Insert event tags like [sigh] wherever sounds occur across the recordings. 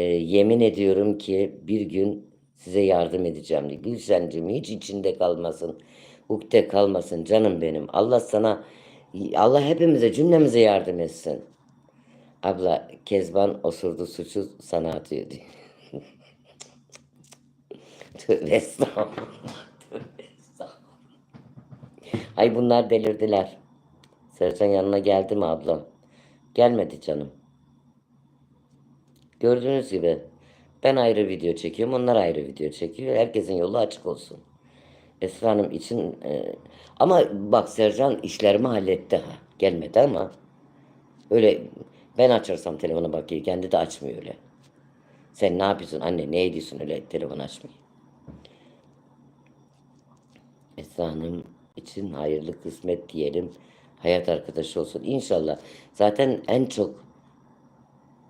e, yemin ediyorum ki bir gün size yardım edeceğim diye. Gülşen'cim hiç içinde kalmasın. Ukde kalmasın canım benim. Allah sana Allah hepimize cümlemize yardım etsin. Abla Kezban osurdu suçu sana atıyor diyor. [laughs] Ay bunlar delirdiler. Sercan yanına geldi mi ablam? Gelmedi canım. Gördüğünüz gibi ben ayrı video çekiyorum, onlar ayrı video çekiyor. Herkesin yolu açık olsun. Esra Hanım için e, ama bak Sercan işlerimi halletti ha. Gelmedi ama öyle ben açarsam telefona bakıyor. Kendi de açmıyor öyle. Sen ne yapıyorsun anne ne ediyorsun öyle telefon açmıyor. Esra Hanım için hayırlı kısmet diyelim. Hayat arkadaşı olsun. İnşallah. Zaten en çok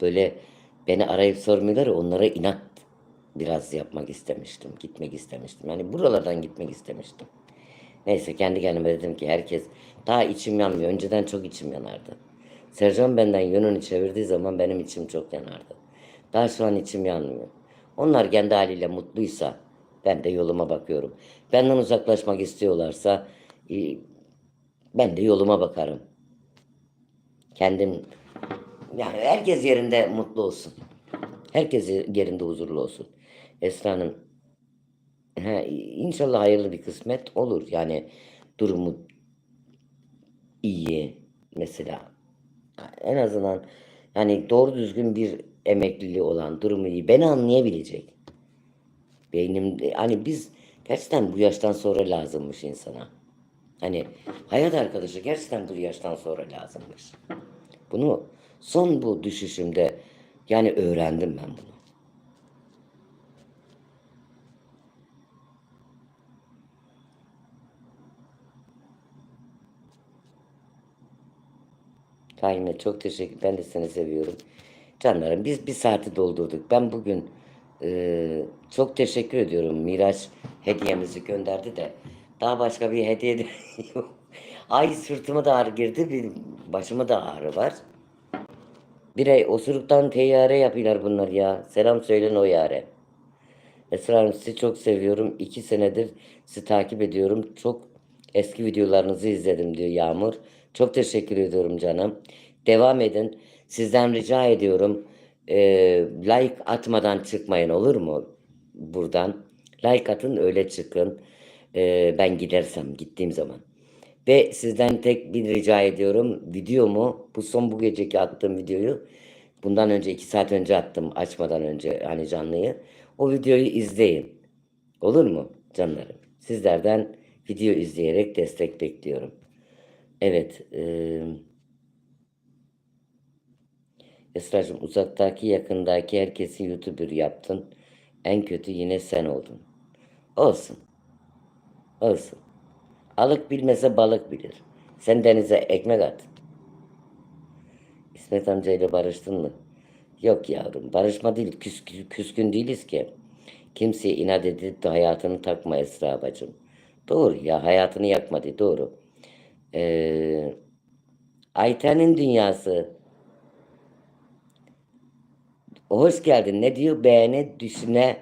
böyle beni arayıp sormuyorlar onlara inat biraz yapmak istemiştim. Gitmek istemiştim. Yani buralardan gitmek istemiştim. Neyse kendi kendime dedim ki herkes daha içim yanmıyor. Önceden çok içim yanardı. Sercan benden yönünü çevirdiği zaman benim içim çok yanardı. Daha şu an içim yanmıyor. Onlar kendi haliyle mutluysa ben de yoluma bakıyorum. Benden uzaklaşmak istiyorlarsa e, ben de yoluma bakarım. Kendim yani herkes yerinde mutlu olsun. Herkes yerinde huzurlu olsun. Esra Hanım he, inşallah hayırlı bir kısmet olur. Yani durumu iyi mesela. En azından yani doğru düzgün bir emekliliği olan durumu iyi. Beni anlayabilecek. Beynim hani biz gerçekten bu yaştan sonra lazımmış insana. Hani hayat arkadaşı gerçekten bu yaştan sonra lazımmış. Bunu son bu düşüşümde yani öğrendim ben bunu. Kaime çok teşekkür. Ben de seni seviyorum. Canlarım biz bir saati doldurduk. Ben bugün e, çok teşekkür ediyorum. Miraç hediyemizi gönderdi de daha başka bir hediye de [laughs] yok. Ay sırtıma da ağrı girdi. Bir başıma da ağrı var. Bir ay osuruktan teyyare yapıyorlar bunlar ya. Selam söylen o yare. Esra Hanım sizi çok seviyorum. İki senedir sizi takip ediyorum. Çok eski videolarınızı izledim diyor Yağmur. Çok teşekkür ediyorum canım. Devam edin. Sizden rica ediyorum. e, like atmadan çıkmayın olur mu? Buradan. Like atın öyle çıkın. E, ben gidersem gittiğim zaman. Ve sizden tek bir rica ediyorum. Videomu bu son bu geceki attığım videoyu bundan önce iki saat önce attım açmadan önce hani canlıyı. O videoyu izleyin. Olur mu canlarım? Sizlerden video izleyerek destek bekliyorum. Evet. E, Esra'cığım uzaktaki yakındaki herkesi YouTuber yaptın. En kötü yine sen oldun. Olsun. Olsun. Alık bilmese balık bilir. Sen denize ekmek at. İsmet amcayla barıştın mı? Yok yavrum barışma değil küs, küskün değiliz ki. Kimseye inat edip de hayatını takma Esra bacım. Doğru ya hayatını yakmadı doğru. Ee, Ayten'in dünyası. Hoş geldin. Ne diyor? Beğeni düşüne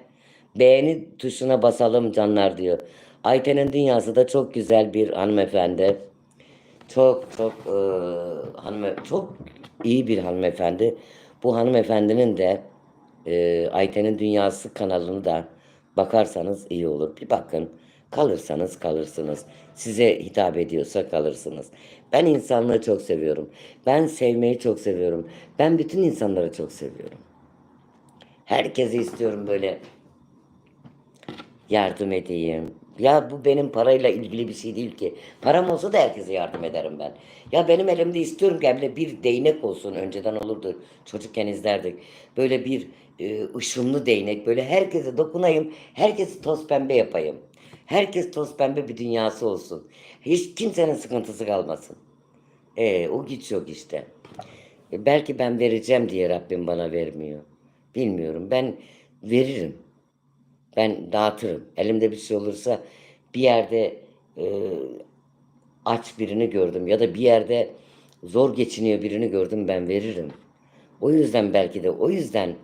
beğeni tuşuna basalım canlar diyor. Ayten'in dünyası da çok güzel bir hanımefendi. Çok çok e, hanıme çok iyi bir hanımefendi. Bu hanımefendinin de e, Ayten'in Dünyası kanalını da bakarsanız iyi olur. Bir bakın. Kalırsanız kalırsınız. Size hitap ediyorsa kalırsınız. Ben insanlığı çok seviyorum. Ben sevmeyi çok seviyorum. Ben bütün insanları çok seviyorum. Herkese istiyorum böyle yardım edeyim. Ya bu benim parayla ilgili bir şey değil ki. Param olsa da herkese yardım ederim ben. Ya benim elimde istiyorum ki böyle bir değnek olsun. Önceden olurdu. Çocukken izlerdik. Böyle bir e, ışınlı değnek. Böyle herkese dokunayım. Herkesi toz pembe yapayım. Herkes toz pembe bir dünyası olsun. Hiç kimsenin sıkıntısı kalmasın. E, o güç yok işte. E, belki ben vereceğim diye Rabbim bana vermiyor. Bilmiyorum. Ben veririm. Ben dağıtırım. Elimde bir şey olursa bir yerde e, aç birini gördüm ya da bir yerde zor geçiniyor birini gördüm ben veririm. O yüzden belki de o yüzden